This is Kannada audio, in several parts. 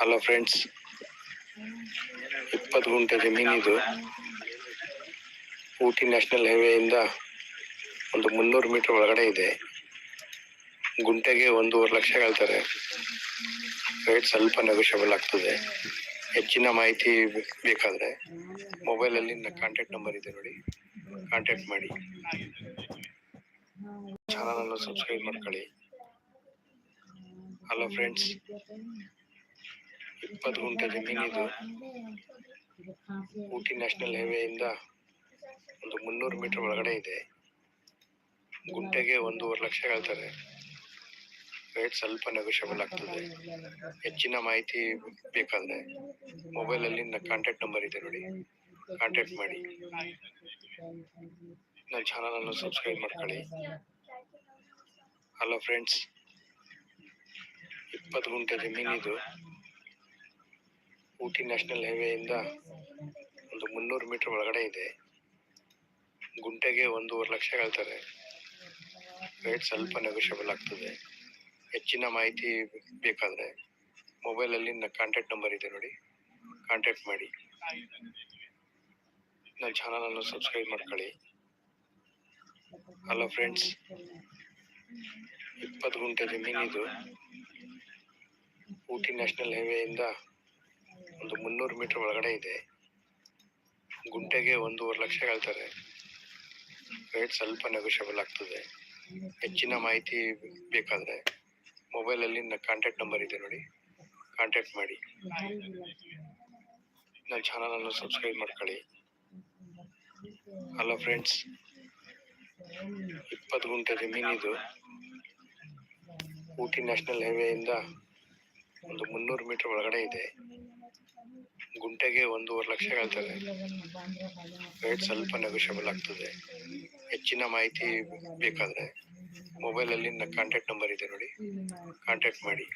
ಹಲೋ ಫ್ರೆಂಡ್ಸ್ ಇಪ್ಪತ್ತು ಗುಂಟೆ ಜಮೀನಿದು ಊಟಿ ನ್ಯಾಷನಲ್ ಹೈವೇಯಿಂದ ಒಂದು ಮುನ್ನೂರು ಮೀಟರ್ ಒಳಗಡೆ ಇದೆ. ಗುಂಟೆಗೆ ಒಂದೂವರೆ ಲಕ್ಷ ಹೇಳ್ತಾರೆ. ರೇಟ್ ಸ್ವಲ್ಪ ನೆಗೋಷಿಯಬಲ್ ಆಗ್ತದೆ. ಹೆಚ್ಚಿನ ಮಾಹಿತಿ ಬೇಕಾದರೆ ಮೊಬೈಲಲ್ಲಿ ನನ್ನ ಕಾಂಟ್ಯಾಕ್ಟ್ ನಂಬರ್ ಇದೆ ನೋಡಿ. ಕಾಂಟ್ಯಾಕ್ಟ್ ಮಾಡಿ. ಚಾನಲನ್ನು ಸಬ್ಸ್ಕ್ರೈಬ್ ಮಾಡ್ಕೊಳ್ಳಿ. ಹಲೋ ಫ್ರೆಂಡ್ಸ್ ಇಪ್ಪತ್ತು ಗುಂಟೆ ಜಮೀನಿದು ಊಟಿ ನ್ಯಾಷನಲ್ ಹೈವೇಯಿಂದ ಒಂದು ಮುನ್ನೂರು ಮೀಟರ್ ಒಳಗಡೆ ಇದೆ. ಗುಂಟೆಗೆ ಒಂದೂವರೆ ಲಕ್ಷ ಹೇಳ್ತಾರೆ. ರೇಟ್ ಸ್ವಲ್ಪ ನೆಗೋಷಿಯಬಲ್ ಆಗ್ತದೆ. ಹೆಚ್ಚಿನ ಮಾಹಿತಿ ಬೇಕಾದರೆ ಮೊಬೈಲಲ್ಲಿ ಕಾಂಟ್ಯಾಕ್ಟ್ ನಂಬರ್ ಇದೆ ನೋಡಿ. ಕಾಂಟ್ಯಾಕ್ಟ್ ಮಾಡಿ. ನನ್ನ ಚಾನಲನ್ನು ಸಬ್ಸ್ಕ್ರೈಬ್ ಮಾಡ್ಕೊಳ್ಳಿ. ಹಲೋ ಫ್ರೆಂಡ್ಸ್ ಇಪ್ಪತ್ತು ಗುಂಟೆ ಜಮೀನಿದು ಊಟಿ ನ್ಯಾಷನಲ್ ಹೈವೇಯಿಂದ ಒಂದು ಮುನ್ನೂರು ಮೀಟರ್ ಒಳಗಡೆ ಇದೆ. ಗುಂಟೆಗೆ ಒಂದೂವರೆ ಲಕ್ಷ ಹೇಳ್ತಾರೆ. ರೇಟ್ ಸ್ವಲ್ಪ ನೆಗೋಷಿಯಬಲ್ ಆಗ್ತದೆ. ಹೆಚ್ಚಿನ ಮಾಹಿತಿ ಬೇಕಾದರೆ ಮೊಬೈಲಲ್ಲಿ ನನ್ನ ಕಾಂಟ್ಯಾಕ್ಟ್ ನಂಬರ್ ಇದೆ ನೋಡಿ. ಕಾಂಟ್ಯಾಕ್ಟ್ ಮಾಡಿ. ನನ್ನ ಚಾನಲನ್ನು ಸಬ್ಸ್ಕ್ರೈಬ್ ಮಾಡ್ಕೊಳ್ಳಿ. ಹಲೋ ಫ್ರೆಂಡ್ಸ್ ಇಪ್ಪತ್ತು ಗುಂಟೆ ಜಮೀನಿದು ಊಟಿ ನ್ಯಾಷನಲ್ ಹೈವೇಯಿಂದ ಒಂದು ಮುನ್ನೂರು ಮೀಟರ್ ಒಳಗಡೆ ಇದೆ. ಗುಂಟೆಗೆ ಒಂದೂವರೆ ಲಕ್ಷ ಹೇಳ್ತಾರೆ. ರೇಟ್ ಸ್ವಲ್ಪ ನೆಗೋಷಿಯಬಲ್ ಆಗ್ತದೆ. ಹೆಚ್ಚಿನ ಮಾಹಿತಿ ಬೇಕಾದರೆ ಮೊಬೈಲಲ್ಲಿ ನನ್ನ ಕಾಂಟ್ಯಾಕ್ಟ್ ನಂಬರ್ ಇದೆ ನೋಡಿ. ಕಾಂಟ್ಯಾಕ್ಟ್ ಮಾಡಿ. ನನ್ನ ಚಾನಲನ್ನು ಸಬ್ಸ್ಕ್ರೈಬ್ ಮಾಡ್ಕೊಳ್ಳಿ. ಹಲೋ ಫ್ರೆಂಡ್ಸ್ ಇಪ್ಪತ್ತು ಗುಂಟೆ ಜಮೀನಿದು ಊಟಿ ನ್ಯಾಷನಲ್ ಹೈವೇಯಿಂದ ಒಂದು ಮುನ್ನೂರು ಮೀಟರ್ ಒಳಗಡೆ ಇದೆ. ಗುಂಟೆಗೆ ಒಂದೂವರೆ ಲಕ್ಷ ಹೇಳ್ತಾರೆ. ರೇಟ್ ಸ್ವಲ್ಪ ನೆಗೋಷಿಯಬಲ್ ಆಗ್ತದೆ. ಹೆಚ್ಚಿನ ಮಾಹಿತಿ ಬೇಕಾದರೆ ಮೊಬೈಲಲ್ಲಿ ನನ್ನ ಕಾಂಟ್ಯಾಕ್ಟ್ ನಂಬರ್ ಇದೆ ನೋಡಿ. ಕಾಂಟ್ಯಾಕ್ಟ್ ಮಾಡಿ.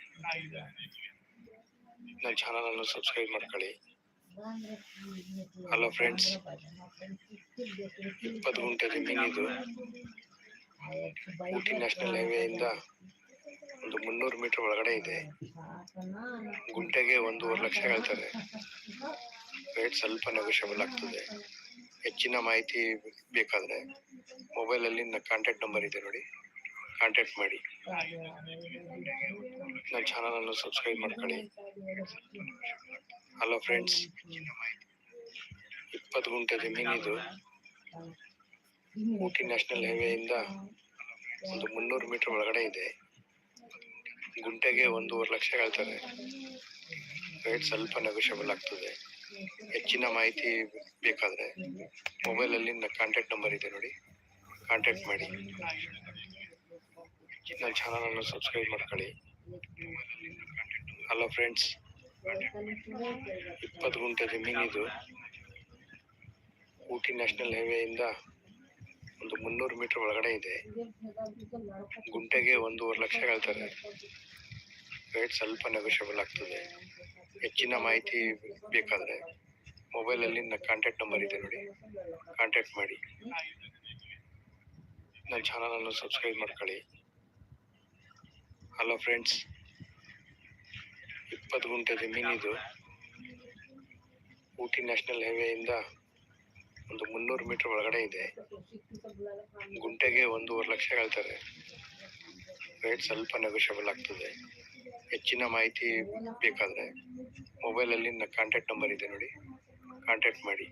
ನನ್ನ ಚಾನಲನ್ನು ಸಬ್ಸ್ಕ್ರೈಬ್ ಮಾಡ್ಕೊಳ್ಳಿ. ಹಲೋ ಫ್ರೆಂಡ್ಸ್ ಇಪ್ಪತ್ತು ಗುಂಟೆ ಜಮೀನಿದು ಊಟಿ ನ್ಯಾಷನಲ್ ಹೈವೇಯಿಂದ ಒಂದು ಮುನ್ನೂರು ಮೀಟರ್ ಒಳಗಡೆ ಇದೆ. ಗುಂಟೆಗೆ ಒಂದೂವರೆ ಲಕ್ಷ ಹೇಳ್ತಾರೆ. ರೇಟ್ ಸ್ವಲ್ಪ ನೆಗೋಷಿಯಬಲ್ ಆಗ್ತದೆ. ಹೆಚ್ಚಿನ ಮಾಹಿತಿ ಬೇಕಾದರೆ ಮೊಬೈಲಲ್ಲಿ ನನ್ನ ಕಾಂಟ್ಯಾಕ್ಟ್ ನಂಬರ್ ಇದೆ ನೋಡಿ. ಕಾಂಟ್ಯಾಕ್ಟ್ ಮಾಡಿ. ನನ್ನ ಚಾನಲನ್ನು ಸಬ್ಸ್ಕ್ರೈಬ್ ಮಾಡ್ಕೊಳ್ಳಿ. ಹಲೋ ಫ್ರೆಂಡ್ಸ್ ಇಪ್ಪತ್ತು ಗುಂಟೆ ಜಮೀನಿದು ಊಟಿ ನ್ಯಾಷನಲ್ ಹೈವೇಯಿಂದ ಒಂದು ಮುನ್ನೂರು ಮೀಟರ್ ಒಳಗಡೆ ಇದೆ. ಗುಂಟೆಗೆ ಒಂದೂವರೆ ಲಕ್ಷ ಹೇಳ್ತಾರೆ. ರೇಟ್ ಸ್ವಲ್ಪ ನೆಗೋಷಿಯಬಲ್ ಆಗ್ತದೆ. ಹೆಚ್ಚಿನ ಮಾಹಿತಿ ಬೇಕಾದರೆ ಮೊಬೈಲಲ್ಲಿ ನನ್ನ ಕಾಂಟ್ಯಾಕ್ಟ್ ನಂಬರ್ ಇದೆ ನೋಡಿ. ಕಾಂಟ್ಯಾಕ್ಟ್ ಮಾಡಿ. ನನ್ನ ಚಾನಲನ್ನು ಸಬ್ಸ್ಕ್ರೈಬ್ ಮಾಡ್ಕೊಳ್ಳಿ. ಹಲೋ ಫ್ರೆಂಡ್ಸ್ ಇಪ್ಪತ್ತು ಗುಂಟೆ ಜಮೀನಿದು ಊಟಿ ನ್ಯಾಷನಲ್ ಹೈವೇಯಿಂದ ಒಂದು ಮುನ್ನೂರು ಮೀಟರ್ ಒಳಗಡೆ ಇದೆ. ಗುಂಟೆಗೆ ಒಂದೂವರೆ ಲಕ್ಷ ಹೇಳ್ತಾರೆ. ರೇಟ್ ಸ್ವಲ್ಪ ನೆಗೋಷಿಯಬಲ್ ಆಗ್ತದೆ. ಹೆಚ್ಚಿನ ಮಾಹಿತಿ ಬೇಕಾದರೆ ಮೊಬೈಲಲ್ಲಿ ನನ್ನ ಕಾಂಟ್ಯಾಕ್ಟ್ ನಂಬರ್ ಇದೆ ನೋಡಿ. ಕಾಂಟ್ಯಾಕ್ಟ್ ಮಾಡಿ. ನನ್ನ ಚಾನಲನ್ನು ಸಬ್ಸ್ಕ್ರೈಬ್ ಮಾಡ್ಕೊಳ್ಳಿ. ಹಲೋ ಫ್ರೆಂಡ್ಸ್ ಇಪ್ಪತ್ತು ಗುಂಟೆ ಜಮೀನಿದು ಊಟಿ ನ್ಯಾಷನಲ್ ಹೈವೇಯಿಂದ ಒಂದು ಮುನ್ನೂರು ಮೀಟರ್ ಒಳಗಡೆ ಇದೆ. ಗುಂಟೆಗೆ ಒಂದೂವರೆ ಲಕ್ಷ ಹೇಳ್ತಾರೆ. ರೇಟ್ ಸ್ವಲ್ಪ ನೆಗೋಷಿಯಬಲ್ ಆಗ್ತದೆ. ಹೆಚ್ಚಿನ ಮಾಹಿತಿ ಬೇಕಾದರೆ ಮೊಬೈಲಲ್ಲಿ ನನ್ನ ಕಾಂಟ್ಯಾಕ್ಟ್ ನಂಬರ್ ಇದೆ ನೋಡಿ. ಕಾಂಟ್ಯಾಕ್ಟ್ ಮಾಡಿ.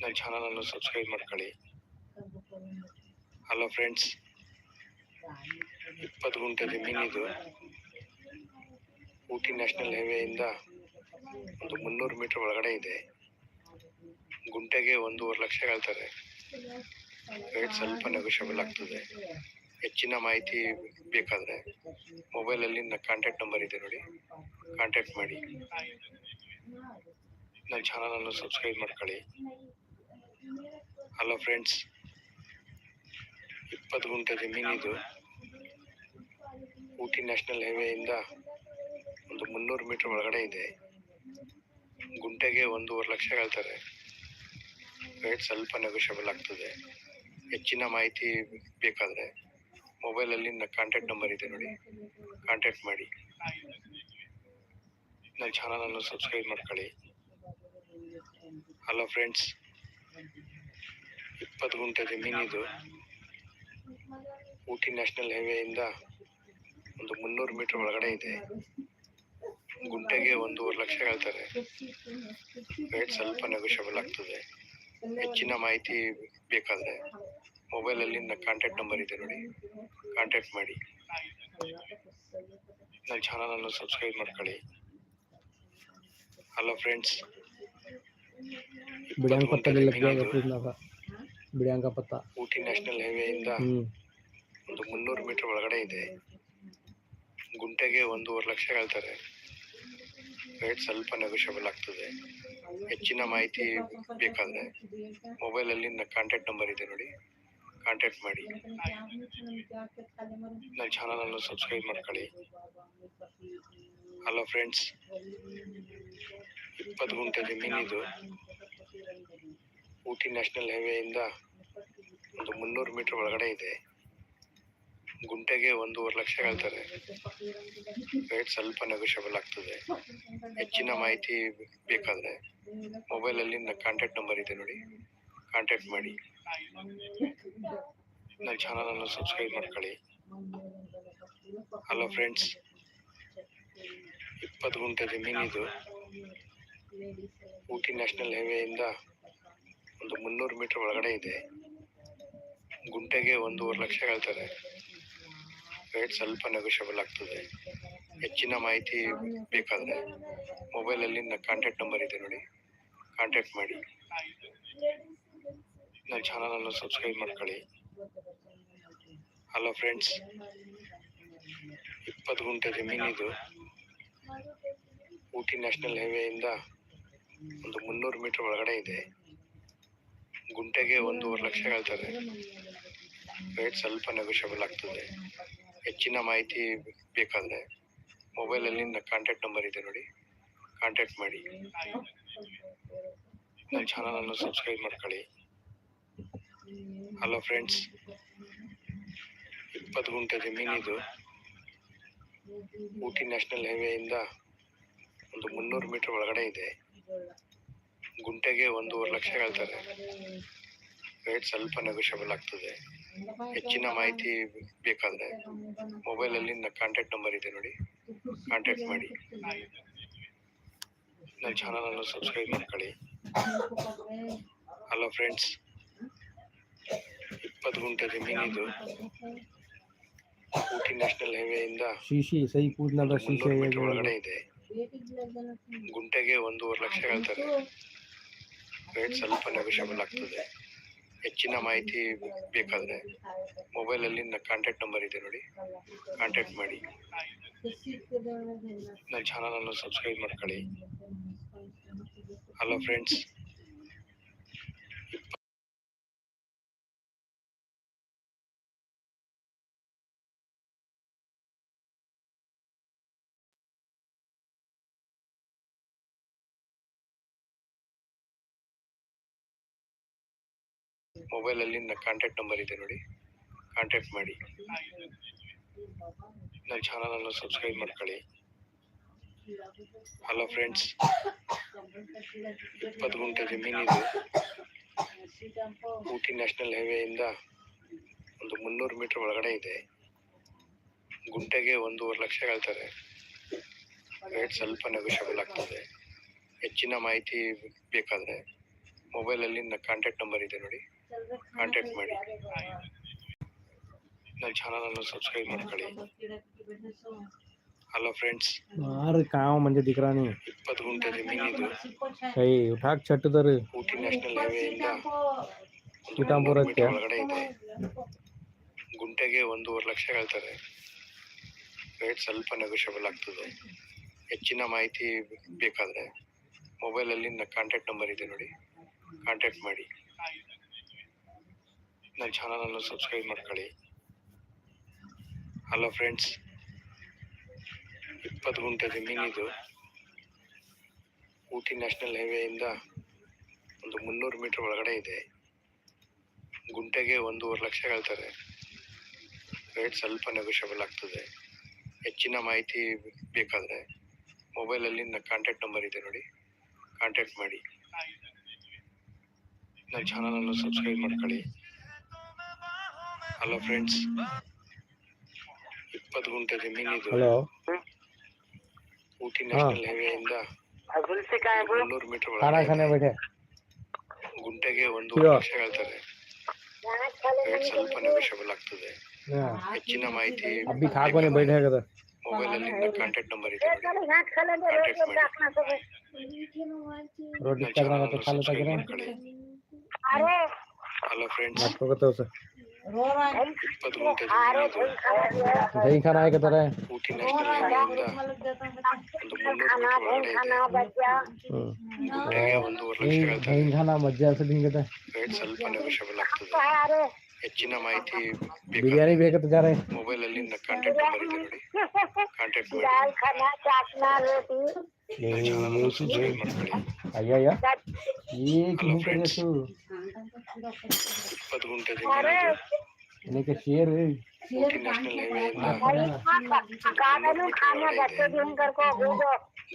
ನನ್ನ ಚಾನಲನ್ನು ಸಬ್ಸ್ಕ್ರೈಬ್ ಮಾಡ್ಕೊಳ್ಳಿ. ಹಲೋ ಫ್ರೆಂಡ್ಸ್ ಇಪ್ಪತ್ತು ಗುಂಟೆ ಜಮೀನಿದು ಊಟಿ ನ್ಯಾಷನಲ್ ಹೈವೇಯಿಂದ ಒಂದು ಮುನ್ನೂರು ಮೀಟರ್ ಒಳಗಡೆ ಇದೆ. ಗುಂಟೆಗೆ ಒಂದೂವರೆ ಲಕ್ಷ ಹೇಳ್ತಾರೆ. ರೇಟ್ ಸ್ವಲ್ಪ ನೆಗೋಷಿಯಬಲ್ ಆಗ್ತದೆ. ಹೆಚ್ಚಿನ ಮಾಹಿತಿ ಬೇಕಾದರೆ ಮೊಬೈಲಲ್ಲಿ ನನ್ನ ಕಾಂಟ್ಯಾಕ್ಟ್ ನಂಬರ್ ಇದೆ ನೋಡಿ. ಕಾಂಟ್ಯಾಕ್ಟ್ ಮಾಡಿ. ನನ್ನ ಚಾನಲನ್ನು ಸಬ್ಸ್ಕ್ರೈಬ್ ಮಾಡ್ಕೊಳ್ಳಿ. ಹಲೋ ಫ್ರೆಂಡ್ಸ್ ಇಪ್ಪತ್ತು ಗುಂಟೆ ಜಮೀನಿದು ಊಟಿ ನ್ಯಾಷನಲ್ ಹೈವೇಯಿಂದ ಒಂದು ಮುನ್ನೂರು ಮೀಟರ್ ಒಳಗಡೆ ಇದೆ. ಗುಂಟೆಗೆ ಒಂದೂವರೆ ಲಕ್ಷ ಹೇಳ್ತಾರೆ. ರೇಟ್ ಸ್ವಲ್ಪ ನೆಗೋಷಿಯಬಲ್ ಆಗ್ತದೆ. ಹೆಚ್ಚಿನ ಮಾಹಿತಿ ಬೇಕಾದರೆ ಮೊಬೈಲಲ್ಲಿ ನನ್ನ ಕಾಂಟ್ಯಾಕ್ಟ್ ನಂಬರ್ ಇದೆ ನೋಡಿ. ಕಾಂಟ್ಯಾಕ್ಟ್ ಮಾಡಿ. ನನ್ನ ಚಾನಲನ್ನು ಸಬ್ಸ್ಕ್ರೈಬ್ ಮಾಡ್ಕೊಳ್ಳಿ. ಹಲೋ ಫ್ರೆಂಡ್ಸ್ ಇಪ್ಪತ್ತು ಗುಂಟೆ ಜಮೀನಿದು ಊಟಿ ನ್ಯಾಷನಲ್ ಹೈವೇಯಿಂದ ಒಂದು ಮುನ್ನೂರು ಮೀಟರ್ ಒಳಗಡೆ ಇದೆ. ಗುಂಟೆಗೆ ಒಂದೂವರೆ ಲಕ್ಷ ಹೇಳ್ತಾರೆ. ರೇಟ್ ಸ್ವಲ್ಪ ನೆಗೋಷಿಯಬಲ್ ಆಗ್ತದೆ. ಹೆಚ್ಚಿನ ಮಾಹಿತಿ ಬೇಕಾದರೆ ಮೊಬೈಲಲ್ಲಿ ನನ್ನ ಕಾಂಟ್ಯಾಕ್ಟ್ ನಂಬರ್ ಇದೆ ನೋಡಿ. ಕಾಂಟ್ಯಾಕ್ಟ್ ಮಾಡಿ. ನನ್ನ ಚಾನಲನ್ನು ಸಬ್ಸ್ಕ್ರೈಬ್ ಮಾಡ್ಕೊಳ್ಳಿ. ಹಲೋ ಫ್ರೆಂಡ್ಸ್ ಪತ್ತ ಊಟಿ ನ್ಯಾಷನಲ್ ಹೈವೇಯಿಂದ ಇಂದ ಒಂದು ಮುನ್ನೂರು ಮೀಟರ್ ಒಳಗಡೆ ಇದೆ. ಗುಂಟೆಗೆ ಒಂದೂವರೆ ಲಕ್ಷ ಹೇಳ್ತಾರೆ. ರೇಟ್ ಸ್ವಲ್ಪ ನೆಗೋಷಿಯಬಲ್ ಆಗ್ತದೆ. ಹೆಚ್ಚಿನ ಮಾಹಿತಿ ಬೇಕಾದರೆ ಮೊಬೈಲಲ್ಲಿ ನನ್ನ ಕಾಂಟ್ಯಾಕ್ಟ್ ನಂಬರ್ ಇದೆ ನೋಡಿ. ಕಾಂಟ್ಯಾಕ್ಟ್ ಮಾಡಿ. ನನ್ನ ಚಾನಲನ್ನು ಸಬ್ಸ್ಕ್ರೈಬ್ ಮಾಡ್ಕೊಳ್ಳಿ. ಹಲೋ ಫ್ರೆಂಡ್ಸ್ ಇಪ್ಪತ್ತು ಗುಂಟೆ ಜಮೀನಿದು ಊಟಿ ನ್ಯಾಷನಲ್ ಹೈವೇಯಿಂದ ಒಂದು ಮುನ್ನೂರು ಮೀಟರ್ ಒಳಗಡೆ ಇದೆ. ಗುಂಟೆಗೆ ಒಂದೂವರೆ ಲಕ್ಷ ಹೇಳ್ತಾರೆ. ರೇಟ್ ಸ್ವಲ್ಪ ನೆಗೋಷಿಯಬಲ್ ಆಗ್ತದೆ. ಹೆಚ್ಚಿನ ಮಾಹಿತಿ ಬೇಕಾದರೆ ಮೊಬೈಲಲ್ಲಿ ನನ್ನ ಕಾಂಟ್ಯಾಕ್ಟ್ ನಂಬರ್ ಇದೆ ನೋಡಿ. ಕಾಂಟ್ಯಾಕ್ಟ್ ಮಾಡಿ. ನನ್ನ ಚಾನಲನ್ನು ಸಬ್ಸ್ಕ್ರೈಬ್ ಮಾಡ್ಕೊಳ್ಳಿ. ಹಲೋ ಫ್ರೆಂಡ್ಸ್ ಇಪ್ಪತ್ತು ಗುಂಟೆ ಜಮೀನಿದು ಊಟಿ ನ್ಯಾಷನಲ್ ಹೈವೇಯಿಂದ ಒಂದು ಮುನ್ನೂರು ಮೀಟರ್ ಒಳಗಡೆ ಇದೆ. ಗುಂಟೆಗೆ ಒಂದೂವರೆ ಲಕ್ಷ ಹೇಳ್ತಾರೆ. ರೇಟ್ ಸ್ವಲ್ಪ ನೆಗೋಷಿಯಬಲ್ ಆಗ್ತದೆ. ಹೆಚ್ಚಿನ ಮಾಹಿತಿ ಬೇಕಾದರೆ ಮೊಬೈಲಲ್ಲಿ ನನ್ನ ಕಾಂಟ್ಯಾಕ್ಟ್ ನಂಬರ್ ಇದೆ ನೋಡಿ. ಕಾಂಟ್ಯಾಕ್ಟ್ ಮಾಡಿ. ನನ್ನ ಚಾನಲನ್ನು ಸಬ್ಸ್ಕ್ರೈಬ್ ಮಾಡ್ಕೊಳ್ಳಿ. ಹಲೋ ಫ್ರೆಂಡ್ಸ್ ಇಪ್ಪತ್ತು ಗುಂಟೆ ಜಮೀನಿದು ಊಟಿ ನ್ಯಾಷನಲ್ ಹೈವೇಯಿಂದ ಒಂದು ಮುನ್ನೂರು ಮೀಟರ್ ಒಳಗಡೆ ಇದೆ. ಗುಂಟೆಗೆ ಒಂದೂವರೆ ಲಕ್ಷ ಹೇಳ್ತಾರೆ. ರೇಟ್ ಸ್ವಲ್ಪ ನೆಗೋಷಿಯಬಲ್ ಆಗ್ತದೆ. ಹೆಚ್ಚಿನ ಮಾಹಿತಿ ಬೇಕಾದರೆ ಮೊಬೈಲಲ್ಲಿ ಕಾಂಟ್ಯಾಕ್ಟ್ ನಂಬರ್ ಇದೆ ನೋಡಿ. ಕಾಂಟ್ಯಾಕ್ಟ್ ಮಾಡಿ. ನನ್ನ ಚಾನಲನ್ನು ಸಬ್ಸ್ಕ್ರೈಬ್ ಮಾಡ್ಕೊಳ್ಳಿ. ಹಲೋ ಫ್ರೆಂಡ್ಸ್ ಇಪ್ಪತ್ತು ಗುಂಟೆ ಜಮೀನಿದು ಊಟಿ ನ್ಯಾಷನಲ್ ಹೈವೇಯಿಂದ ಒಂದು ಮುನ್ನೂರು ಮೀಟರ್ ಒಳಗಡೆ ಇದೆ. ಗುಂಟೆಗೆ ಒಂದೂವರೆ ಲಕ್ಷ ಹೇಳ್ತಾರೆ. ರೇಟ್ ಸ್ವಲ್ಪ ನೆಗೋಷಿಯಬಲ್ ಆಗ್ತದೆ. ಹೆಚ್ಚಿನ ಮಾಹಿತಿ ಬೇಕಾದರೆ ಮೊಬೈಲಲ್ಲಿ ನನ್ನ ಕಾಂಟ್ಯಾಕ್ಟ್ ನಂಬರ್ ಇದೆ ನೋಡಿ. ಕಾಂಟ್ಯಾಕ್ಟ್ ಮಾಡಿ. ನನ್ನ ಚಾನಲನ್ನು ಸಬ್ಸ್ಕ್ರೈಬ್ ಮಾಡ್ಕೊಳ್ಳಿ. ಹಲೋ ಫ್ರೆಂಡ್ಸ್ ಇಪ್ಪತ್ತು ಗುಂಟೆ ಜಮೀನಿದು ಊಟಿ ನ್ಯಾಷನಲ್ ಹೈವೇಯಿಂದ ಮುನ್ನೂರು ಮೀಟರ್ ಒಳಗಡೆ ಇದೆ. ಗುಂಟೆಗೆ ಒಂದೂವರೆ ಲಕ್ಷ ಹೇಳ್ತಾರೆ. ರೇಟ್ ಸ್ವಲ್ಪ ನೆಗೋಷಿಯಬಲ್ ಆಗ್ತದೆ. ಹೆಚ್ಚಿನ ಮಾಹಿತಿ ಬೇಕಾದರೆ ಮೊಬೈಲಲ್ಲಿ ನನ್ನ ಕಾಂಟ್ಯಾಕ್ಟ್ ನಂಬರ್ ಇದೆ ನೋಡಿ. ಕಾಂಟ್ಯಾಕ್ಟ್ ಮಾಡಿ. ನನ್ನ ಚಾನಲನ್ನು ಸಬ್ಸ್ಕ್ರೈಬ್ ಮಾಡ್ಕೊಳ್ಳಿ. ಹಲೋ ಫ್ರೆಂಡ್ಸ್ ಮೊಬೈಲಲ್ಲಿ ನನ್ನ ಕಾಂಟ್ಯಾಕ್ಟ್ ನಂಬರ್ ಇದೆ ನೋಡಿ. ಕಾಂಟ್ಯಾಕ್ಟ್ ಮಾಡಿ. ನನ್ನ ಚಾನಲನ್ನು ಸಬ್ಸ್ಕ್ರೈಬ್ ಮಾಡ್ಕೊಳ್ಳಿ. ಹಲೋ ಫ್ರೆಂಡ್ಸ್ ಇಪ್ಪತ್ತು ಗುಂಟೆ ಜಮೀನಿದೆ ಊಟಿ ನ್ಯಾಷನಲ್ ಹೈವೇಯಿಂದ ಒಂದು ಮುನ್ನೂರು ಮೀಟರ್ ಒಳಗಡೆ ಇದೆ. ಗುಂಟೆಗೆ ಒಂದೂವರೆ ಲಕ್ಷ ಹೇಳ್ತಾರೆ. ರೇಟ್ ಸ್ವಲ್ಪ ನೆಗೋಷಿಯಬಲ್ ಆಗ್ತದೆ. ಹೆಚ್ಚಿನ ಮಾಹಿತಿ ಬೇಕಾದರೆ ಮೊಬೈಲಲ್ಲಿ ನನ್ನ ಕಾಂಟ್ಯಾಕ್ಟ್ ನಂಬರ್ ಇದೆ ನೋಡಿ. ಕಾಂಟ್ಯಾಕ್ಟ್ ಮಾಡಿ. ನನ್ನ ಚಾನಲನ್ನು ಸಬ್ಸ್ಕ್ರೈಬ್ ಮಾಡ್ಕೊಳ್ಳಿ ಹಲೋ ಫ್ರೆಂಡ್ಸ್ ಮಾರು ಕಾಮ ಮಂದಿ ದಿಕ್ರಾನಿ ಇಪ್ಪತ್ತು ಗುಂಟೆ ಇದು ಕೈ ಉಠಾಕ್ ಚಟ್ಟದರು. ಊಟಿ ನ್ಯಾಷನಲ್ ಹೈವೇ ಇಂದ ಒಳಗಡೆ ಗುಂಟೆಗೆ ಒಂದೂವರೆ ಲಕ್ಷ ಹೇಳ್ತಾರೆ. ರೇಟ್ ಸ್ವಲ್ಪ ನೆಗೋಷಿಯಬಲ್ ಆಗ್ತದೆ. ಹೆಚ್ಚಿನ ಮಾಹಿತಿ ಬೇಕಾದರೆ ಮೊಬೈಲಲ್ಲಿ ಕಾಂಟ್ಯಾಕ್ಟ್ ನಂಬರ್ ಇದೆ ನೋಡಿ. ಕಾಂಟ್ಯಾಕ್ಟ್ ಮಾಡಿ. ನನ್ನ ಚಾನಲನ್ನು ಸಬ್ಸ್ಕ್ರೈಬ್ ಮಾಡ್ಕೊಳ್ಳಿ. ಹಲೋ ಫ್ರೆಂಡ್ಸ್ ಇಪ್ಪತ್ತು ಗುಂಟೆ ಜಮೀನಿದು ಊಟಿ ನ್ಯಾಷನಲ್ ಹೈವೇಯಿಂದ ಒಂದು ಮುನ್ನೂರು ಮೀಟರ್ ಒಳಗಡೆ ಇದೆ. ಗುಂಟೆಗೆ ಒಂದೂವರೆ ಲಕ್ಷ ಹೇಳ್ತಾರೆ. ರೇಟ್ ಸ್ವಲ್ಪ ನೆಗೋಷಿಯಬಲ್ ಆಗ್ತದೆ. ಹೆಚ್ಚಿನ ಮಾಹಿತಿ ಬೇಕಾದರೆ ಮೊಬೈಲಲ್ಲಿ ನನ್ನ ಕಾಂಟ್ಯಾಕ್ಟ್ ನಂಬರ್ ಇದೆ ನೋಡಿ. ಕಾಂಟ್ಯಾಕ್ಟ್ ಮಾಡಿ. ನನ್ನ ಚಾನಲನ್ನು ಸಬ್ಸ್ಕ್ರೈಬ್ ಮಾಡ್ಕೊಳ್ಳಿ. ಹಲೋ ಫ್ರೆಂಡ್ಸ್ ಇಪ್ಪತ್ತು ಗುಂಟೆ ಜಮೀನು ಇದು ಹಲೋ ಊಟಿ ನ್ಯಾಷನಲ್ ಹೈವೇಯಿಂದ ಮುನ್ನೂರು ಮೀಟರ್ ಒಳಗೆ ಗುಂಟೆಗೆ ಒಂದು ವರ್ಷ ಹೇಳ್ತಾರೆ. ಸ್ವಲ್ಪ ನೆಗೋಷಿಯಬಲ್ ಆಗ್ತದೆ ಹೆಚ್ಚಿನ ಮಾಹಿತಿ ಮೊಬೈಲ್ ಅಲ್ಲಿ ಕಾಂಟ್ಯಾಕ್ಟ್ ನಂಬರ್ ಇದೆ ಕಾಂಟ್ಯಾಕ್ಟ್ ಮಾಡಿ. ಹಲೋ ಫ್ರೆಂಡ್ಸ್ आपको कहते हो सर ಇಪ್ಪತ್ತು ಗುಂಟೆ ಜಮೀನಿದು दही खाना है कहते रहे ಊಟಿ ನ್ಯಾಷನಲ್ ಹೈವೇಯಿಂದ ಒಂದು ಮುನ್ನೂರು ಮೀಟರ್ ಒಳಗಡೆ ಇದೆ ಗುಂಟೆಗೆ ಒಂದೂವರೆ ಲಕ್ಷ दही ಹೇಳ್ತಾರೆ दही खाना मजा से दिन कहते ರೇಟ್ ಸ್ವಲ್ಪ ನೆಗೋಷಿಯಬಲ್ ಆಗ್ತದೆ ಹೆಚ್ಚಿನ ಮಾಹಿತಿ ಬೇಕಾದ್ರೆ बिरयानी भी कहते जा रहे ಮೊಬೈಲಲ್ಲಿ ನನ್ನ ಕಾಂಟ್ಯಾಕ್ಟ್ ನಂಬರ್ ಇದೆ ನೋಡಿ ಕಾಂಟ್ಯಾಕ್ಟ್ ಮಾಡಿ ನನ್ನ ಚಾನಲನ್ನು ಸಬ್ಸ್ಕ್ರೈಬ್ ಮಾಡ್ಕೊಳ್ಳಿ आया या ये Hello, क्यों करे friends.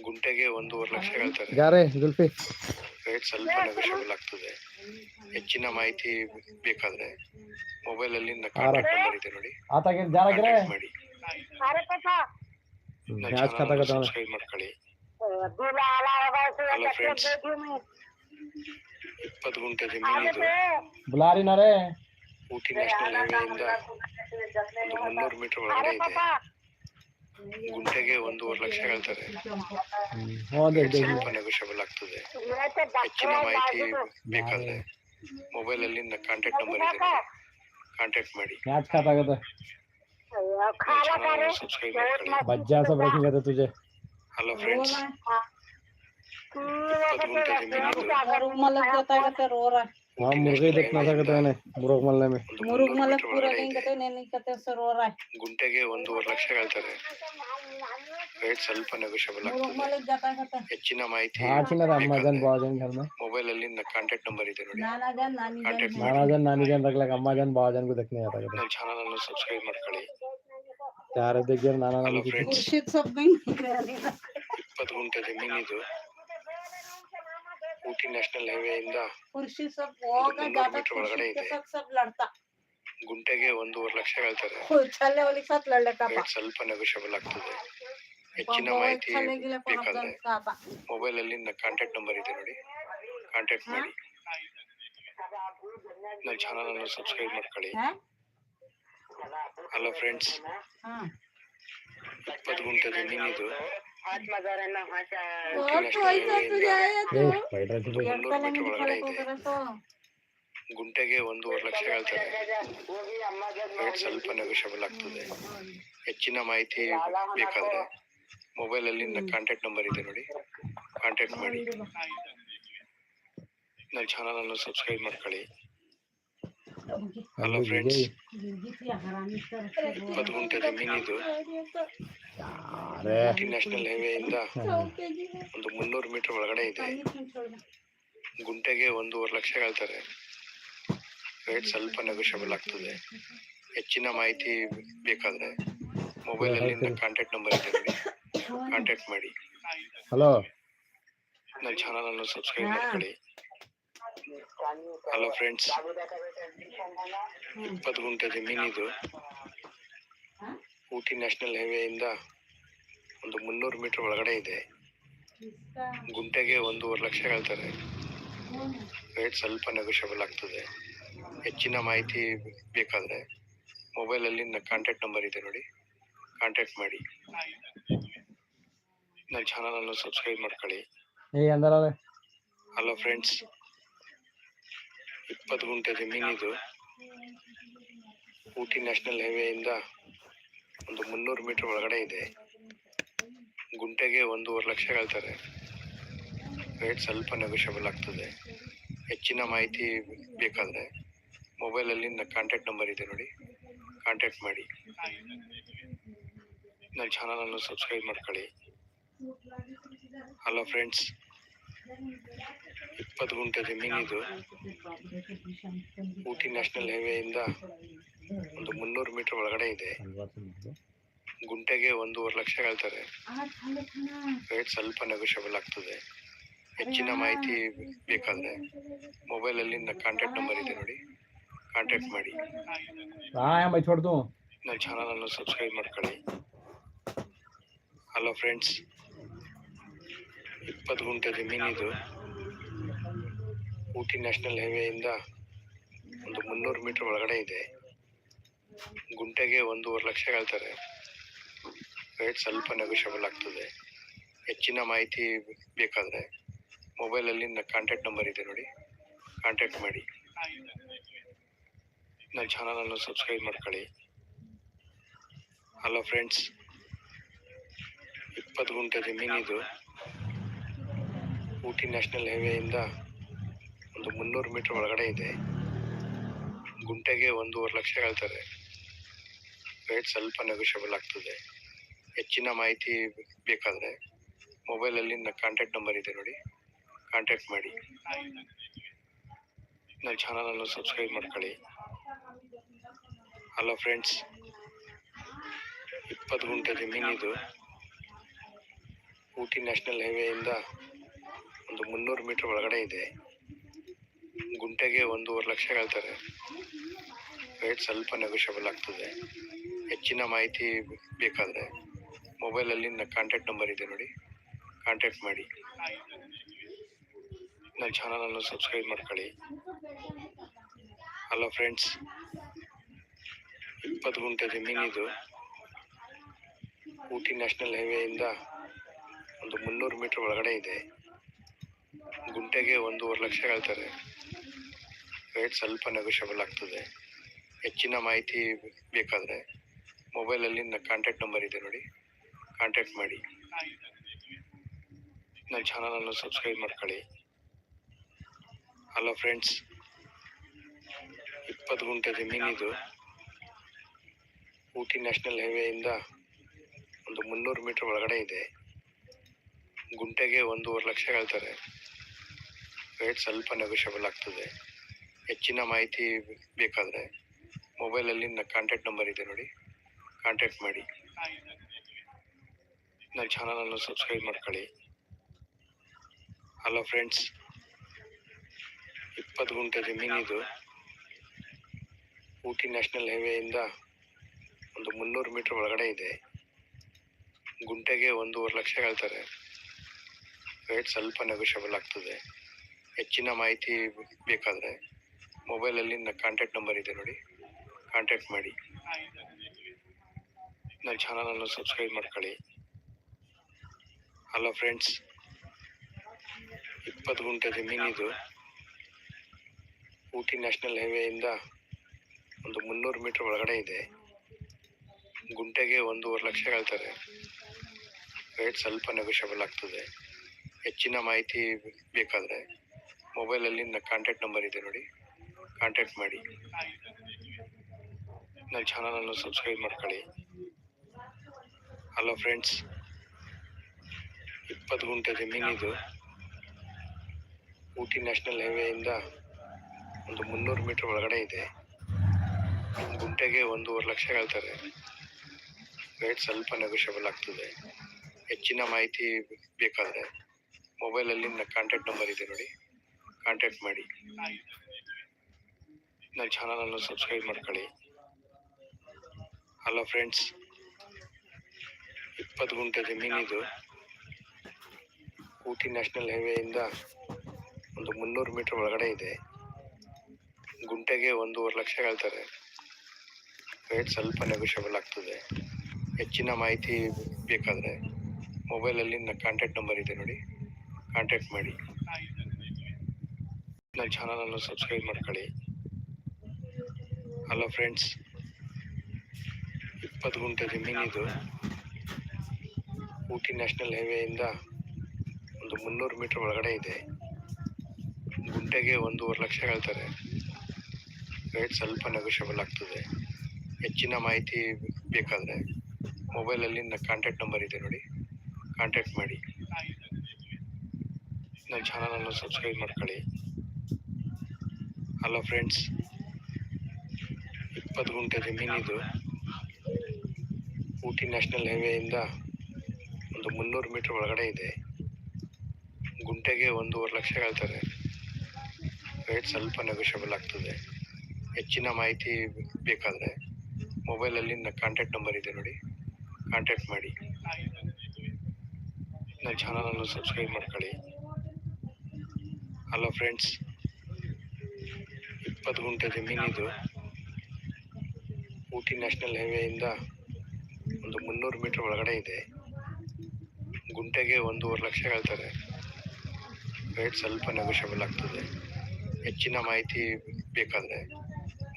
ಗುಂಟೆಗೆ ಒಂದೂವರೆ ಲಕ್ಷ ಹೇಳ್ತಾರೆ. ರೇಟ್ ಸ್ವಲ್ಪ ಆಗ್ತದೆ. ಹೆಚ್ಚಿನ ಮಾಹಿತಿ ಬೇಕಾದ್ರೆ ಮೊಬೈಲ್ ಅಲ್ಲಿ ನೋಡಿ. ಮಾಡಿ. ಮಾಡ್ಕೊಳ್ಳಿ. ಇಪ್ಪತ್ತು ಗುಂಟೆ ಜಮೀನಿದು ಬುಲಾರಿನರೇ? ಊಟಿ ನ್ಯಾಷನಲ್ ಹೈವೇಯಿಂದ ಒಂದು ಮುನ್ನೂರು ಮೀಟರ್ ಒಳಗಡೆ ಇದೆ. ಗುಂಟೆಗೆ ಒಂದೂವರೆ ಲಕ್ಷ ಹೇಳ್ತಾರೆ. ಸ್ವಲ್ಪ ನೆಗೋಷಿಯಬಲ್ ಆಗ್ತದೆ. ಹೆಚ್ಚಿನ ಮಾಹಿತಿ ಬೇಕಾದ್ರೆ ಮೊಬೈಲ್ ಅಲ್ಲಿ ಕಾಂಟ್ಯಾಕ್ಟ್ ನಂಬರ್ ಇದೆ. ಕಾಂಟ್ಯಾಕ್ಟ್ ಮಾಡಿ. ಸಬ್ಸ್ಕ್ರೈಬ್ ಹಲೋ ಫ್ರೆಂಡ್ಸ್ है कहते रो रहा है हाँ मुर्गे देखना था कहते हैं मुर्ग मल्ले में ಒಂದು मुरुग ಮುನ್ನೂರು मलक ಮೀಟರ್ पूरा ಒಳಗಡೆ नहीं ಇದೆ कहते नहीं नहीं कहते से रो रहा है ಗುಂಟೆಗೆ ಒಂದೂವರೆ ಲಕ್ಷ ಹೇಳ್ತಾರೆ ರೇಟ್ ಸ್ವಲ್ಪ ನೆಗೋಷಿಯಬಲ್ मुरुग ಆಗ್ತದೆ मलक जाता है कहते ಹೆಚ್ಚಿನ ಮಾಹಿತಿ हाँ चिन्ह अम्मा जान बाबा जान घर में ಮೊಬೈಲಲ್ಲಿ ನನ್ನ ಕಾಂಟ್ಯಾಕ್ಟ್ ನಂಬರ್ ಇದೆ ನೋಡಿ नाना जान नानी जान ಕಾಂಟ್ಯಾಕ್ಟ್ नाना जान नानी जान रख लगा अम्मा जान बाबा जान को देखने आता कहते ನನ್ನ ಚಾನಲ್ ಅನ್ನು ಸಬ್ಸ್ಕ್ರೈಬ್ ಮಾಡ್ಕೊಳ್ಳಿ चार देख यार नाना ಹಲೋ नानी की ಫ್ರೆಂಡ್ಸ್ मुर्शिद सब नहीं ಇಪ್ಪತ್ತು ಗುಂಟೆ ಜಮೀನಿದು ಊಟಿ ನ್ಯಾಷನಲ್ ಹೈವೇ ಇಂದ. ಒಳಗಡೆ ಗುಂಟೆಗೆ ಒಂದೂವರೆ ಲಕ್ಷ ಹೇಳ್ತಾರೆ. ಸ್ವಲ್ಪ ನೆಗೋಷಿಯಬಲ್ ಆಗ್ತದೆ. ಹೆಚ್ಚಿನ ಮಾಹಿತಿ ಬೇಕಾದ್ರೆ ಮೊಬೈಲ್ ಅಲ್ಲಿ ಕಾಂಟ್ಯಾಕ್ಟ್ ನಂಬರ್ ಇದೆ ನೋಡಿ. ಕಾಂಟ್ಯಾಕ್ಟ್ ಮಾಡಿ. ನನ್ನ ಚಾನಲ್ ಅನ್ನು ಸಬ್ಸ್ಕ್ರೈಬ್ ಮಾಡ್ಕೊಳ್ಳಿ. ಹಲೋ ಫ್ರೆಂಡ್ಸ್ ಇಪ್ಪತ್ತು ಗುಂಟೆ ಜಮೀನಿದು ಗುಂಟೆಗೆ ಒಂದೂವರೆ ಲಕ್ಷ ಹೇಳ್ತಾರೆ. ಸ್ವಲ್ಪ ನೆಗೋಷಿಯಬಲ್ ಆಗ್ತದೆ. ಹೆಚ್ಚಿನ ಮಾಹಿತಿ ಬೇಕಾದ್ರೆ ಮೊಬೈಲ್ ಅಲ್ಲಿ ಕಾಂಟ್ಯಾಕ್ಟ್ ನಂಬರ್ ಇದೆ ನೋಡಿ. ಕಾಂಟ್ಯಾಕ್ಟ್ ಮಾಡಿ. ನನ್ನ ಚಾನಲ್ ಅನ್ನು ಸಬ್ಸ್ಕ್ರೈಬ್ ಮಾಡ್ಕೊಳ್ಳಿ. ಹಲೋ ಫ್ರೆಂಡ್ಸ್ ಇಪ್ಪತ್ತು ಗುಂಟೆ ಜಮೀನಿದು ಯಾರೇ. ನ್ಯಾಷನಲ್ ಹೈವೇ ಇಂದ ಒಂದು ಮುನ್ನೂರು ಮೀಟರ್ ಒಳಗಡೆ ಇದೆ. ಗುಂಟೆಗೆ ಒಂದೂವರೆ ಲಕ್ಷ ಹೇಳ್ತಾರೆ. ರೇಟ್ ಸ್ವಲ್ಪ ನೆಗೋಷಿಯಬಲ್ ಆಗ್ತದೆ. ಹೆಚ್ಚಿನ ಮಾಹಿತಿ ಬೇಕಾದ್ರೆ ಮೊಬೈಲ್ ಅಲ್ಲಿ ಕಾಂಟ್ಯಾಕ್ಟ್ ನಂಬರ್ ಇದೆ ಕಾಂಟ್ಯಾಕ್ಟ್ ಮಾಡಿ. ಹಲೋ ನನ್ನ ಚಾನಲ್ ಅನ್ನು ಸಬ್ಸ್ಕ್ರೈಬ್ ಮಾಡ್ಕೊಳ್ಳಿ. ಹಲೋ ಫ್ರೆಂಡ್ಸ್ ಇಪ್ಪತ್ತು ಗುಂಟೆ ಜಮೀನಿದು. ಊಟಿ ನ್ಯಾಷನಲ್ ಹೈವೇಯಿಂದ ಒಂದು ಮುನ್ನೂರು ಮೀಟರ್ ಒಳಗಡೆ ಇದೆ. ಗುಂಟೆಗೆ ಒಂದೂವರೆ ಲಕ್ಷ ಹೇಳ್ತಾರೆ. ರೇಟ್ ಸ್ವಲ್ಪ ನೆಗೋಷಿಯಬಲ್ ಆಗ್ತದೆ. ಹೆಚ್ಚಿನ ಮಾಹಿತಿ ಬೇಕಾದರೆ ಮೊಬೈಲಲ್ಲಿ ನನ್ನ ಕಾಂಟ್ಯಾಕ್ಟ್ ನಂಬರ್ ಇದೆ ನೋಡಿ. ಕಾಂಟ್ಯಾಕ್ಟ್ ಮಾಡಿ. ನನ್ನ ಚಾನಲನ್ನು ಸಬ್ಸ್ಕ್ರೈಬ್ ಮಾಡ್ಕೊಳ್ಳಿ. ಹಲೋ ಫ್ರೆಂಡ್ಸ್ ಇಪ್ಪತ್ತು ಗುಂಟೆ ಜಮೀನಿದು ಊಟಿ ನ್ಯಾಷನಲ್ ಹೈವೇಯಿಂದ ಒಂದು ಮುನ್ನೂರು ಮೀಟರ್ ಒಳಗಡೆ ಇದೆ. ಗುಂಟೆಗೆ ಒಂದೂವರೆ ಲಕ್ಷ ಹೇಳ್ತಾರೆ. ರೇಟ್ ಸ್ವಲ್ಪ ನೆಗೋಷಿಯಬಲ್ ಆಗ್ತದೆ. ಹೆಚ್ಚಿನ ಮಾಹಿತಿ ಬೇಕಾದರೆ ಮೊಬೈಲಲ್ಲಿ ನನ್ನ ಕಾಂಟ್ಯಾಕ್ಟ್ ನಂಬರ್ ಇದೆ ನೋಡಿ. ಕಾಂಟ್ಯಾಕ್ಟ್ ಮಾಡಿ. ನನ್ನ ಚಾನಲನ್ನು ಸಬ್ಸ್ಕ್ರೈಬ್ ಮಾಡ್ಕೊಳ್ಳಿ. ಹಲೋ ಫ್ರೆಂಡ್ಸ್ ಇಪ್ಪತ್ತು ಗುಂಟೆ ಜಮೀನಿದು ಊಟಿ ನ್ಯಾಷನಲ್ ಹೈವೇಯಿಂದ ಒಂದು ಮುನ್ನೂರು ಮೀಟರ್ ಒಳಗಡೆ ಇದೆ. ಗಂಟೆಗೆ ಒಂದೂವರೆ ಲಕ್ಷ ಹೇಳ್ತಾರೆ. ರೇಟ್ ಸ್ವಲ್ಪ ನೆಗೋಷಿಯಬಲ್ ಆಗ್ತದೆ. ಹೆಚ್ಚಿನ ಮಾಹಿತಿ ಬೇಕಾದ್ರೆ. ಮೊಬೈಲ್ ಅಲ್ಲಿ ಕಾಂಟ್ಯಾಕ್ಟ್ ನಂಬರ್ ಇದೆ ನೋಡಿ. ಕಾಂಟ್ಯಾಕ್ಟ್ ಮಾಡಿ. ನನ್ನ ಚಾನಲನ್ನು ಸಬ್ಸ್ಕ್ರೈಬ್ ಮಾಡ್ಕೊಳ್ಳಿ. ಹಲೋ ಫ್ರೆಂಡ್ಸ್ ಇಪ್ಪತ್ತು ಗುಂಟೆ ಜಮೀನಿದು ಊಟಿ ನ್ಯಾಷನಲ್ ಹೈವೇಯಿಂದ ಒಂದು ಮುನ್ನೂರು ಮೀಟರ್ ಒಳಗಡೆ ಇದೆ. ಗುಂಟೆಗೆ ಒಂದೂವರೆ ಲಕ್ಷ ಹೇಳ್ತಾರೆ. ರೇಟ್ ಸ್ವಲ್ಪ ನೆಗೋಷಿಯಬಲ್ ಆಗ್ತದೆ. ಹೆಚ್ಚಿನ ಮಾಹಿತಿ ಬೇಕಾದರೆ ಮೊಬೈಲಲ್ಲಿ ನನ್ನ ಕಾಂಟ್ಯಾಕ್ಟ್ ನಂಬರ್ ಇದೆ ನೋಡಿ. ಕಾಂಟ್ಯಾಕ್ಟ್ ಮಾಡಿ. ನನ್ನ ಚಾನಲನ್ನು ಸಬ್ಸ್ಕ್ರೈಬ್ ಮಾಡ್ಕೊಳ್ಳಿ. ಹಲೋ ಫ್ರೆಂಡ್ಸ್ ಇಪ್ಪತ್ತು ಗುಂಟೆ ಜಮೀನಿದು ಊಟಿ ನ್ಯಾಷನಲ್ ಹೈವೇಯಿಂದ ಒಂದು ಮುನ್ನೂರು ಮೀಟರ್ ಒಳಗಡೆ ಇದೆ. ಗುಂಟೆಗೆ ಒಂದೂವರೆ ಲಕ್ಷ ಹೇಳ್ತಾರೆ. ರೇಟ್ ಸ್ವಲ್ಪ ನೆಗೋಷಿಯಬಲ್ ಆಗ್ತದೆ. ಹೆಚ್ಚಿನ ಮಾಹಿತಿ ಬೇಕಾದರೆ ಮೊಬೈಲಲ್ಲಿ ನನ್ನ ಕಾಂಟ್ಯಾಕ್ಟ್ ನಂಬರ್ ಇದೆ ನೋಡಿ. ಕಾಂಟ್ಯಾಕ್ಟ್ ಮಾಡಿ. ನನ್ನ ಚಾನಲನ್ನು ಸಬ್ಸ್ಕ್ರೈಬ್ ಮಾಡ್ಕೊಳ್ಳಿ. ಹಲೋ ಫ್ರೆಂಡ್ಸ್ ಇಪ್ಪತ್ತು ಗುಂಟೆ ಜಮೀನಿದು ಊಟಿ ನ್ಯಾಷನಲ್ ಹೈವೇಯಿಂದ ಒಂದು ಮುನ್ನೂರು ಮೀಟರ್ ಒಳಗಡೆ ಇದೆ. ಗುಂಟೆಗೆ ಒಂದೂವರೆ ಲಕ್ಷ ಹೇಳ್ತಾರೆ. ರೇಟ್ ಸ್ವಲ್ಪ ನೆಗೋಷಿಯಬಲ್ ಆಗ್ತದೆ. ಹೆಚ್ಚಿನ ಮಾಹಿತಿ ಬೇಕಾದರೆ ಮೊಬೈಲಲ್ಲಿ ನನ್ನ ಕಾಂಟ್ಯಾಕ್ಟ್ ನಂಬರ್ ಇದೆ ನೋಡಿ. ಕಾಂಟ್ಯಾಕ್ಟ್ ಮಾಡಿ. ನನ್ನ ಚಾನಲನ್ನು ಸಬ್ಸ್ಕ್ರೈಬ್ ಮಾಡ್ಕೊಳ್ಳಿ. ಹಲೋ ಫ್ರೆಂಡ್ಸ್ ಇಪ್ಪತ್ತು ಗುಂಟೆ ಜಮೀನಿದು ಊಟಿ ನ್ಯಾಷನಲ್ ಹೈವೇಯಿಂದ ಒಂದು ಮುನ್ನೂರು ಮೀಟರ್ ಒಳಗಡೆ ಇದೆ. ಗುಂಟೆಗೆ ಒಂದೂವರೆ ಲಕ್ಷ ಹೇಳ್ತಾರೆ. ರೇಟ್ ಸ್ವಲ್ಪ ನೆಗೋಷಿಯಬಲ್ ಆಗ್ತದೆ. ಹೆಚ್ಚಿನ ಮಾಹಿತಿ ಬೇಕಾದರೆ ಮೊಬೈಲಲ್ಲಿ ನನ್ನ ಕಾಂಟ್ಯಾಕ್ಟ್ ನಂಬರ್ ಇದೆ ನೋಡಿ. ಕಾಂಟ್ಯಾಕ್ಟ್ ಮಾಡಿ. ನನ್ನ ಚಾನಲನ್ನು ಸಬ್ಸ್ಕ್ರೈಬ್ ಮಾಡ್ಕೊಳ್ಳಿ. ಹಲೋ ಫ್ರೆಂಡ್ಸ್ ಇಪ್ಪತ್ತು ಗುಂಟೆ ಜಮೀನಿದು ಊಟಿ ನ್ಯಾಷನಲ್ ಹೈವೇಯಿಂದ ಒಂದು ಮುನ್ನೂರು ಮೀಟರ್ ಒಳಗಡೆ ಇದೆ. ಗುಂಟೆಗೆ ಒಂದೂವರೆ ಲಕ್ಷ ಹೇಳ್ತಾರೆ. ರೇಟ್ ಸ್ವಲ್ಪ ನೆಗೋಷಿಯಬಲ್ ಆಗ್ತದೆ. ಹೆಚ್ಚಿನ ಮಾಹಿತಿ ಬೇಕಾದರೆ ಮೊಬೈಲಲ್ಲಿ ನನ್ನ ಕಾಂಟ್ಯಾಕ್ಟ್ ನಂಬರ್ ಇದೆ ನೋಡಿ. ಕಾಂಟ್ಯಾಕ್ಟ್ ಮಾಡಿ. ನನ್ನ ಚಾನಲನ್ನು ಸಬ್ಸ್ಕ್ರೈಬ್ ಮಾಡ್ಕೊಳ್ಳಿ. ಹಲೋ ಫ್ರೆಂಡ್ಸ್ ಇಪ್ಪತ್ತು ಗುಂಟೆ ಜಮೀನಿದು ಊಟಿ ನ್ಯಾಷನಲ್ ಹೈವೇಯಿಂದ ಒಂದು ಮುನ್ನೂರು ಮೀಟರ್ ಒಳಗಡೆ ಇದೆ. ಗುಂಟೆಗೆ ಒಂದೂವರೆ ಲಕ್ಷ ಹೇಳ್ತಾರೆ. ರೇಟ್ ಸ್ವಲ್ಪ ನೆಗೋಷಿಯಬಲ್ ಆಗ್ತದೆ. ಹೆಚ್ಚಿನ ಮಾಹಿತಿ ಬೇಕಾದರೆ ಮೊಬೈಲಲ್ಲಿ ನನ್ನ ಕಾಂಟ್ಯಾಕ್ಟ್ ನಂಬರ್ ಇದೆ ನೋಡಿ. ಕಾಂಟ್ಯಾಕ್ಟ್ ಮಾಡಿ. ನನ್ನ ಚಾನಲನ್ನು ಸಬ್ಸ್ಕ್ರೈಬ್ ಮಾಡ್ಕೊಳ್ಳಿ. ಹಲೋ ಫ್ರೆಂಡ್ಸ್ ಇಪ್ಪತ್ತು ಗುಂಟೆ ಜಮೀನಿದು ಊಟಿ ನ್ಯಾಷನಲ್ ಹೈವೇಯಿಂದ ಒಂದು ಮುನ್ನೂರು ಮೀಟರ್ ಒಳಗಡೆ ಇದೆ. ಗುಂಟೆಗೆ ಒಂದೂವರೆ ಲಕ್ಷ ಹೇಳ್ತಾರೆ. ರೇಟ್ ಸ್ವಲ್ಪ ನೆಗೋಷಿಯಬಲ್ ಆಗ್ತದೆ. ಹೆಚ್ಚಿನ ಮಾಹಿತಿ ಬೇಕಾದರೆ ಮೊಬೈಲಲ್ಲಿ ನನ್ನ ಕಾಂಟ್ಯಾಕ್ಟ್ ನಂಬರ್ ಇದೆ ನೋಡಿ. ಕಾಂಟ್ಯಾಕ್ಟ್ ಮಾಡಿ. ನನ್ನ ಚಾನಲನ್ನು ಸಬ್ಸ್ಕ್ರೈಬ್ ಮಾಡ್ಕೊಳ್ಳಿ. ಹಲೋ ಫ್ರೆಂಡ್ಸ್ ಇಪ್ಪತ್ತು ಗುಂಟೆ ಜಮೀನಿದು ಊಟಿ ನ್ಯಾಷನಲ್ ಹೈವೇಯಿಂದ ಒಂದು ಮುನ್ನೂರು ಮೀಟರ್ ಒಳಗಡೆ ಇದೆ. ಗುಂಟೆಗೆ ಒಂದೂವರೆ ಲಕ್ಷ ಹೇಳ್ತಾರೆ. ರೇಟ್ ಸ್ವಲ್ಪ ನೆಗೋಷಿಯಬಲ್ ಆಗ್ತದೆ. ಹೆಚ್ಚಿನ ಮಾಹಿತಿ ಬೇಕಾದರೆ ಮೊಬೈಲಲ್ಲಿ ನನ್ನ ಕಾಂಟ್ಯಾಕ್ಟ್ ನಂಬರ್ ಇದೆ ನೋಡಿ. ಕಾಂಟ್ಯಾಕ್ಟ್ ಮಾಡಿ. ನನ್ನ ಚಾನಲನ್ನು ಸಬ್ಸ್ಕ್ರೈಬ್ ಮಾಡ್ಕೊಳ್ಳಿ. ಹಲೋ ಫ್ರೆಂಡ್ಸ್ ಇಪ್ಪತ್ತು ಗುಂಟೆ ಜಮೀನಿದು ಊಟಿ ನ್ಯಾಷನಲ್ ಹೈವೇಯಿಂದ ಒಂದು ಮುನ್ನೂರು ಮೀಟರ್ ಒಳಗಡೆ ಇದೆ. ಗುಂಟೆಗೆ ಒಂದೂವರೆ ಲಕ್ಷ ಹೇಳ್ತಾರೆ. ರೇಟ್ ಸ್ವಲ್ಪ ನೆಗೋಷಿಯಬಲ್ ಆಗ್ತದೆ. ಹೆಚ್ಚಿನ ಮಾಹಿತಿ ಬೇಕಾದರೆ ಮೊಬೈಲಲ್ಲಿ ನನ್ನ ಕಾಂಟ್ಯಾಕ್ಟ್ ನಂಬರ್ ಇದೆ ನೋಡಿ. ಕಾಂಟ್ಯಾಕ್ಟ್ ಮಾಡಿ. ನನ್ನ ಚಾನಲನ್ನು ಸಬ್ಸ್ಕ್ರೈಬ್ ಮಾಡ್ಕೊಳ್ಳಿ. ಹಲೋ ಫ್ರೆಂಡ್ಸ್ ಇಪ್ಪತ್ತು ಗುಂಟೆ ಜಮೀನಿದು ಊಟಿ ನ್ಯಾಷನಲ್ ಹೈವೇಯಿಂದ ಒಂದು ಮುನ್ನೂರು ಮೀಟರ್ ಒಳಗಡೆ ಇದೆ. ಗುಂಟೆಗೆ ಒಂದೂವರೆ ಲಕ್ಷ ಹೇಳ್ತಾರೆ. ರೇಟ್ ಸ್ವಲ್ಪ ನೆಗೋಷಿಯಬಲ್ ಆಗ್ತದೆ. ಹೆಚ್ಚಿನ ಮಾಹಿತಿ ಬೇಕಾದರೆ ಮೊಬೈಲಲ್ಲಿ ನನ್ನ ಕಾಂಟ್ಯಾಕ್ಟ್ ನಂಬರ್ ಇದೆ ನೋಡಿ. ಕಾಂಟ್ಯಾಕ್ಟ್ ಮಾಡಿ. ನನ್ನ ಚಾನಲನ್ನು ಸಬ್ಸ್ಕ್ರೈಬ್ ಮಾಡ್ಕೊಳ್ಳಿ. ಹಲೋ ಫ್ರೆಂಡ್ಸ್ ಇಪ್ಪತ್ತು ಗುಂಟೆ ಜಮೀನಿದು ಊಟಿ ನ್ಯಾಷನಲ್ ಹೈವೇಯಿಂದ ಒಂದು ಮುನ್ನೂರು ಮೀಟ್ರ್ ಒಳಗಡೆ ಇದೆ. ಗುಂಟೆಗೆ ಒಂದೂವರೆ ಲಕ್ಷ ಹೇಳ್ತಾರೆ. ರೇಟ್ ಸ್ವಲ್ಪ ನೆಗೋಷಿಯಬಲ್ ಆಗ್ತದೆ. ಹೆಚ್ಚಿನ ಮಾಹಿತಿ ಬೇಕಾದರೆ ಮೊಬೈಲಲ್ಲಿ ನನ್ನ ಕಾಂಟ್ಯಾಕ್ಟ್ ನಂಬರ್ ಇದೆ ನೋಡಿ. ಕಾಂಟ್ಯಾಕ್ಟ್ ಮಾಡಿ. ನನ್ನ ಚಾನಲನ್ನು ಸಬ್ಸ್ಕ್ರೈಬ್ ಮಾಡ್ಕೊಳ್ಳಿ. ಹಲೋ ಫ್ರೆಂಡ್ಸ್ ಇಪ್ಪತ್ತು ಗುಂಟೆ ಜಮೀನಿದು ಊಟಿ ನ್ಯಾಷನಲ್ ಹೈವೇಯಿಂದ ಒಂದು ಮುನ್ನೂರು ಮೀಟ್ರ್ ಒಳಗಡೆ ಇದೆ. ಗುಂಟೆಗೆ ಒಂದೂವರೆ ಲಕ್ಷ ಹೇಳ್ತಾರೆ. ರೇಟ್ ಸ್ವಲ್ಪ ನೆಗೋಷಿಯಬಲ್ ಆಗ್ತದೆ. ಹೆಚ್ಚಿನ ಮಾಹಿತಿ ಬೇಕಾದರೆ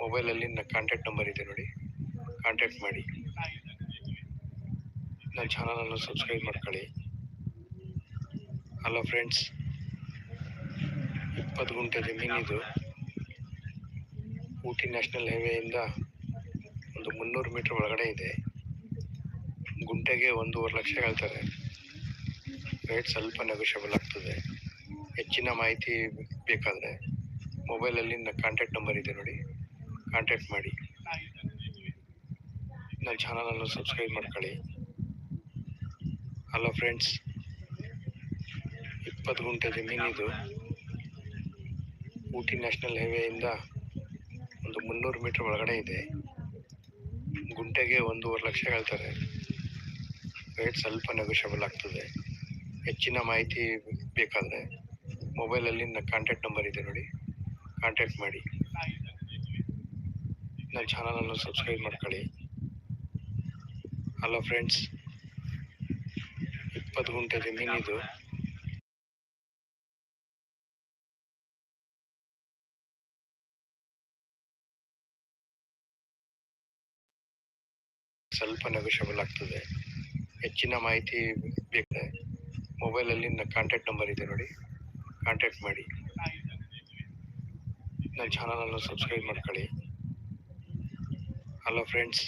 ಮೊಬೈಲಲ್ಲಿ ನನ್ನ ಕಾಂಟ್ಯಾಕ್ಟ್ ನಂಬರ್ ಇದೆ ನೋಡಿ. ಕಾಂಟ್ಯಾಕ್ಟ್ ಮಾಡಿ. ನನ್ನ ಚಾನಲನ್ನು ಸಬ್ಸ್ಕ್ರೈಬ್ ಮಾಡ್ಕೊಳ್ಳಿ. ಹಲೋ ಫ್ರೆಂಡ್ಸ್ ಇಪ್ಪತ್ತು ಗುಂಟೆ ಜಮೀನಿದು ಊಟಿ ನ್ಯಾಷನಲ್ ಹೈವೇಯಿಂದ ಒಂದು ಮುನ್ನೂರು ಮೀಟ್ರ್ ಒಳಗಡೆ ಇದೆ. ಗುಂಟೆಗೆ ಒಂದೂವರೆ ಲಕ್ಷ ಹೇಳ್ತಾರೆ. ರೇಟ್ ಸ್ವಲ್ಪ ನೆಗೋಷಿಯಬಲ್ ಆಗ್ತದೆ. ಹೆಚ್ಚಿನ ಮಾಹಿತಿ ಬೇಕಾದರೆ ಮೊಬೈಲಲ್ಲಿ ನನ್ನ ಕಾಂಟ್ಯಾಕ್ಟ್ ನಂಬರ್ ಇದೆ ನೋಡಿ. ಕಾಂಟ್ಯಾಕ್ಟ್ ಮಾಡಿ. ನನ್ನ ಚಾನಲನ್ನು ಸಬ್ಸ್ಕ್ರೈಬ್ ಮಾಡ್ಕೊಳ್ಳಿ. ಹಲೋ ಫ್ರೆಂಡ್ಸ್ ಇಪ್ಪತ್ತು ಗುಂಟೆ ಜಮೀನಿದು ಊಟಿ ನ್ಯಾಷನಲ್ ಹೈವೇಯಿಂದ ಒಂದು ಮುನ್ನೂರು ಮೀಟ್ರ್ ಒಳಗಡೆ ಇದೆ. ಗುಂಟೆಗೆ ಒಂದೂವರೆ ಲಕ್ಷ ಹೇಳ್ತಾರೆ. ರೇಟ್ ಸ್ವಲ್ಪ ನೆಗೋಷಿಯಬಲ್ ಆಗ್ತದೆ. ಹೆಚ್ಚಿನ ಮಾಹಿತಿ ಬೇಕಾದರೆ ಮೊಬೈಲಲ್ಲಿ ನನ್ನ ಕಾಂಟ್ಯಾಕ್ಟ್ ನಂಬರ್ ಇದೆ ನೋಡಿ. ಕಾಂಟ್ಯಾಕ್ಟ್ ಮಾಡಿ. ನನ್ನ ಚಾನಲನ್ನು ಸಬ್ಸ್ಕ್ರೈಬ್ ಮಾಡ್ಕೊಳ್ಳಿ. ಹಲೋ ಫ್ರೆಂಡ್ಸ್ ಇಪ್ಪತ್ತು ಗುಂಟೆ ಜಮೀನಿದು ಸ್ವಲ್ಪ ನೆಗೋಷಿಯಬಲ್ ಆಗ್ತದೆ. ಹೆಚ್ಚಿನ ಮಾಹಿತಿ ಬೇಕಾದರೆ ಮೊಬೈಲಲ್ಲಿ ನನ್ನ ಕಾಂಟ್ಯಾಕ್ಟ್ ನಂಬರ್ ಇದೆ ನೋಡಿ. ಕಾಂಟ್ಯಾಕ್ಟ್ ಮಾಡಿ. ನನ್ನ ಚಾನಲನ್ನು ಸಬ್ಸ್ಕ್ರೈಬ್ ಮಾಡ್ಕೊಳ್ಳಿ. Hello friends